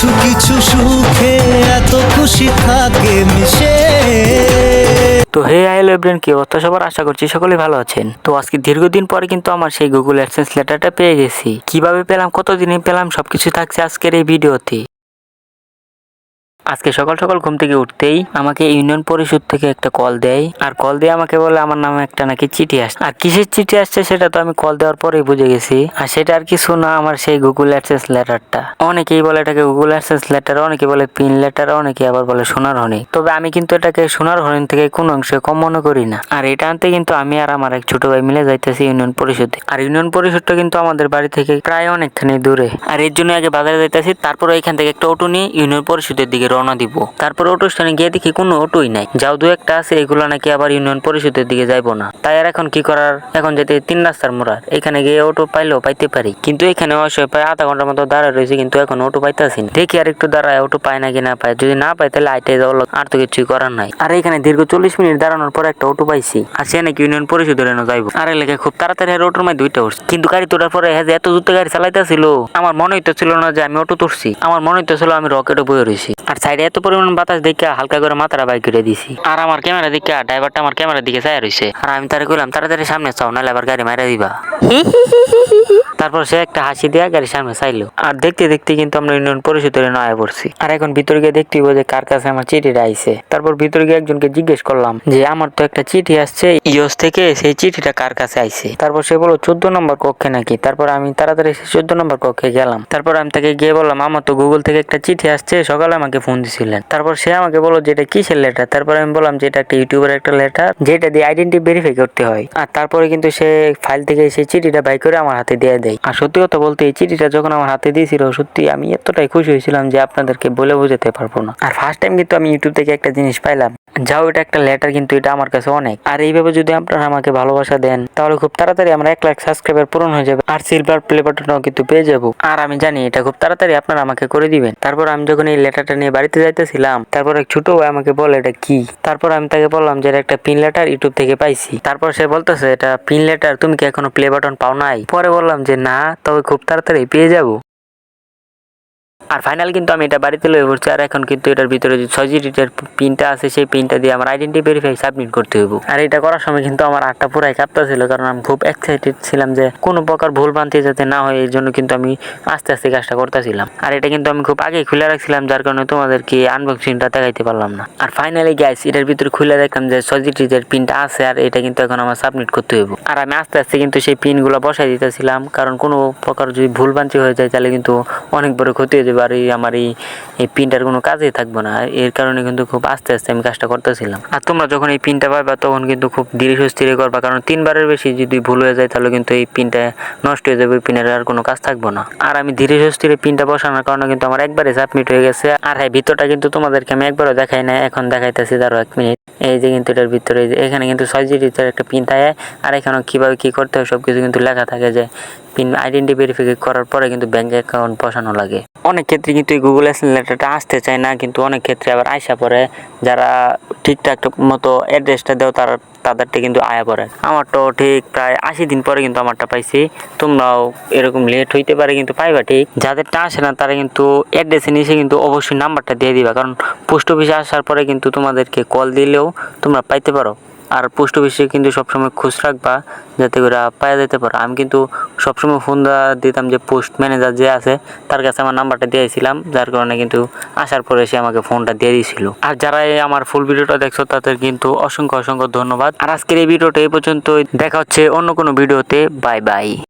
কিছু কিছু সুখে এত খুশি থাকে মিশে। তো হে আই লেব্রেন কি অবস্থা সবার আশা করছি সকলে ভালো আছেন। তো আজকে দীর্ঘদিন পরে কিন্তু আমার সেই গুগল অ্যাডসেন্স লেটারটা পেয়ে গেছি। কীভাবে পেলাম, কতদিনে পেলাম, সবকিছু থাকছে আজকের এই ভিডিওতে। আজকে সকাল সকাল ঘুম থেকে উঠতেই আমাকে ইউনিয়ন পরিষদ থেকে একটা কল দেয়। আর কল দিয়ে আমাকে বলে আমার নামে একটা নাকি চিঠি আসছে। আর কিসের চিঠি আসছে সেটা তো আমি কল দেওয়ার পরেই বুঝে গেছি। আর সেটা আর কিছু না, আমার সেই গুগল অ্যাডসেন্স লেটারটা। অনেকেই বলে এটাকে গুগল অ্যাডসেন্স লেটার, অনেকে বলে পিন লেটার, অনেকে আবার বলে সোনার হনি। তবে আমি কিন্তু এটাকে সোনার হরিণ থেকে কোনো অংশে কম মনে করি না। আর এটা আনতে কিন্তু আমি আর আমার এক ছোট ভাই মিলে যাইতেছি ইউনিয়ন পরিষদে। আর ইউনিয়ন পরিষদটা কিন্তু আমাদের বাড়ি থেকে প্রায় অনেকখানি দূরে। আর এর জন্য আগে বাজারে যাইতেছি, তারপর এখান থেকে একটা অটো নিয়ে ইউনিয়ন পরিষদের দিকে রওনা দিব। তারপর অটো স্ট্যান্ডে গিয়ে দেখি কোনো অটোই নাই। যাও দু একটা আছে, এগুলো নাকি আবার ইউনিয়ন পরিষদের দিকে যাইবো না। তাই আর এখন কি করার? এখন যেতে তিন রাস্তার মোড়ার। এখানে গিয়ে অটো পাইলেও পাইতে পারি। কিন্তু এখানে অবশ্যই প্রায় আধা ঘণ্টার মতো দাঁড়ায় রয়েছে, কিন্তু এখন অটো পাইতেছি না। দেখি আর একটু দাঁড়ায়, অটো পায় নাকি না পায়। যদি না পায়, তাহলে আইটাই যাওয়া আর তো কিছুই করার নাই। আর এখানে দীর্ঘ চল্লিশ মিনিট দাঁড়ানোর পর একটা অটো পাইছি। আর সে নাকি ইউনিয়ন পরিষদের এনে যাইবো। আর এলাকায় খুব তাড়াতাড়ি আর অটোর মধ্যে দুইটা উঠছে। কিন্তু গাড়ি তোলার পরে হ্যাঁ এত দ্রুত গাড়ি চালাইতেছিল, আমার মনে হইতো ছিল না যে আমি অটো তুলছি। আমার মনে হইতো ছিল আমি রকেটে বয়ে রয়েছি। আর সাইডে এত পরিমাণ বাতাস দেখে হালকা করে মাথাটা বাইক করে দিছি। আর আমার ক্যামেরা দেখে ড্রাইভারটা আমার ক্যামেরা দিকে চাই রয়েছে আর আমি তারা কইলাম তাড়াতাড়ি সামনে চাও নাহলে আবার গাড়ি মারা দিবা। তারপর সে একটা হাসি দিয়ে গাড়ির সামনে চাইলো। আর দেখতে দেখতে কিন্তু আমরা ইউনিয়ন পরিষদের নয়া পড়ছি। আর এখন ভিতরে গিয়ে দেখতে যে কার কাছে আমার চিঠিটা আইছে। তারপর ভিতরে গিয়ে একজনকে জিজ্ঞেস করলাম যে, আমার তো একটা চিঠি আসছে ইয়স থেকে, সেই চিঠিটা কার কাছে আইছে? তারপর সে বলল, চোদ্দ নম্বর কক্ষে নাকি? তারপর আমি তাড়াতাড়ি সেই চোদ্দ নম্বর কক্ষে গেলাম। তারপর আমি তাকে গিয়ে বললাম, আমার তো গুগল থেকে একটা চিঠি আসছে, সকালে আমাকে ফোন দিছিলেন। তারপর সে আমাকে বলল, যে এটা কিসের লেটার তারপর আমি বললাম, যে এটা একটা ইউটিউবের একটা লেটার যেটা দিয়ে আইডেন্টি ভেরিফাই করতে হয়। আর তারপরে কিন্তু সে ফাইল থেকে সেই চিঠিটা বাই করে আমার হাতে দিয়ে দেয়। আর সত্যি কথা বলতে এই চিঠিটা যখন আমার হাতে দিয়েছিল, সত্যি আমি এতটাই খুশি হয়েছিলাম যে আপনাদেরকে বলে বোঝাতে পারব না। আর ফার্স্ট টাইম কিন্তু আমি ইউটিউব থেকে একটা জিনিস পাইলাম। যাও, এটা একটা লেটার কিন্তু এটা আমার কাছে অনেক। আর এইভাবে যদি আপনারা আমাকে ভালোবাসা দেন, তাহলে খুব তাড়াতাড়ি আমরা এক লাখ সাবস্ক্রাইবার পূরণ হয়ে যাবে। আর সিলভার প্লে বাটনও কিন্তু পেয়ে যাব। আর আমি জানি এটা খুব তাড়াতাড়ি আপনারা আমাকে করে দিবেন। তারপর আমি যখন এই লেটারটা নিয়ে বাড়িতে যাইতেছিলাম, তারপর এক ছোট ভাই আমাকে বলে, এটা কি? তারপর আমি তাকে বললাম যে একটা পিন লেটার ইউটিউব থেকে পাইছি। তারপর সে বলতেছে, এটা পিন লেটার তুমি কি এখনও প্লে বাটন পাও নাই? পরে বললাম যে, না, তবে খুব তাড়াতাড়ি পেয়ে যাব। আর ফাইনাল কিন্তু আমি এটা বাড়িতে লয়ে পড়ছি আর এখন কিন্তু এটার ভিতরে যে ছয় জিটিটার পিনটা আছে, সেই পিনটা দিয়ে আমার আইডেন্টি ভেরিফাই সাবমিট করতে হইব। আর এটা করার সময় কিন্তু আমার আটটা পুরাই কাঁপতেছিল কারণ আমি খুব এক্সাইটেড ছিলাম যে কোনো প্রকার ভুল ভ্রান্তি যাতে না হয়, এর জন্য কিন্তু আমি আস্তে আস্তে কাজটা করতেছিলাম। আর এটা কিন্তু আমি খুব আগেই খুলে রাখছিলাম, যার কারণে তোমাদেরকে আনবক্সিংটা দেখাইতে পারলাম না। আর ফাইনালি গ্যাস এটার ভিতরে খুলে দেখলাম যে ছয় জিটির পিনটা আছে, আর এটা কিন্তু এখন আমার সাবমিট করতে হইব। আর আমি আস্তে আস্তে কিন্তু সেই পিনগুলো বসাই দিতেছিলাম, কারণ কোনো প্রকার যদি ভুল ভ্রান্তি হয়ে যায়, তাহলে কিন্তু অনেক বড় ক্ষতি হয়ে যাবে। আর এই আমার এই এই পিনটার কোনো কাজেই থাকবে না। এর কারণে কিন্তু খুব আস্তে আস্তে আমি কাজটা করতেছিলাম। আর তোমরা যখন এই পিনটা পাবা তখন কিন্তু খুব ধীরে সুস্থিরে করবা। কারণ তিনবারের বেশি যদি ভুল হয়ে যায়, তাহলে কিন্তু এই পিনটা নষ্ট হয়ে যাবে পিনের আর কোনো কাজ থাকব না। আর আমি ধীরে সুস্থিরে পিনটা বসানোর কারণে কিন্তু আমার একবারে সাবমিট হয়ে গেছে। আর হ্যাঁ ভিতরটা কিন্তু তোমাদেরকে আমি একবারও দেখাই না এখন দেখাইতেছি ধরো এক মিনিট। এই যে কিন্তু এটার ভিতরে এখানে কিন্তু ছয় জিটির একটা পিন থাকে আর এখানেও কীভাবে কী করতে হয় সব কিছু কিন্তু লেখা থাকে যে পিন আইডেন্টি ভেরিফিকে করার পরে কিন্তু ব্যাঙ্ক অ্যাকাউন্ট বসানো লাগে। অনেক ক্ষেত্রে কিন্তু এই গুগল লেটারটা আসতে চায় না, কিন্তু অনেক ক্ষেত্রে আবার আয়সা পরে যারা ঠিকঠাক মতো অ্যাড্রেসটা দেও তারা তাদেরটা কিন্তু আয়া পড়ে। আমারটাও ঠিক প্রায় আশি দিন পরে কিন্তু আমারটা পাইছি। তোমরাও এরকম লেট হইতে পারে কিন্তু পাইবা ঠিক। যাদেরটা আসে না, তারা কিন্তু অ্যাড্রেসে নিচে কিন্তু অবশ্যই নাম্বারটা দিয়ে দিবা। কারণ পোস্ট অফিসে আসার পরে কিন্তু তোমাদেরকে কল দিলেও তোমরা পাইতে পারো। আর পোস্ট অফিসে কিন্তু সবসময় খোঁজ রাখবা, যাতে করে পাওয়া যেতে পারো। আমি কিন্তু সবসময় ফোন দিতাম যে, পোস্ট ম্যানেজার যে আছে, তার কাছে আমার নাম্বারটা দিয়েছিলাম যার কারণে কিন্তু আসার পরে সে আমাকে ফোনটা দিয়ে দিয়েছিল। আর যারা এই আমার ফুল ভিডিওটা দেখছ, তাদের কিন্তু অসংখ্য অসংখ্য ধন্যবাদ। আর আজকের এই ভিডিওটা এই পর্যন্ত দেখা হচ্ছে অন্য কোনো ভিডিওতে। Bye bye.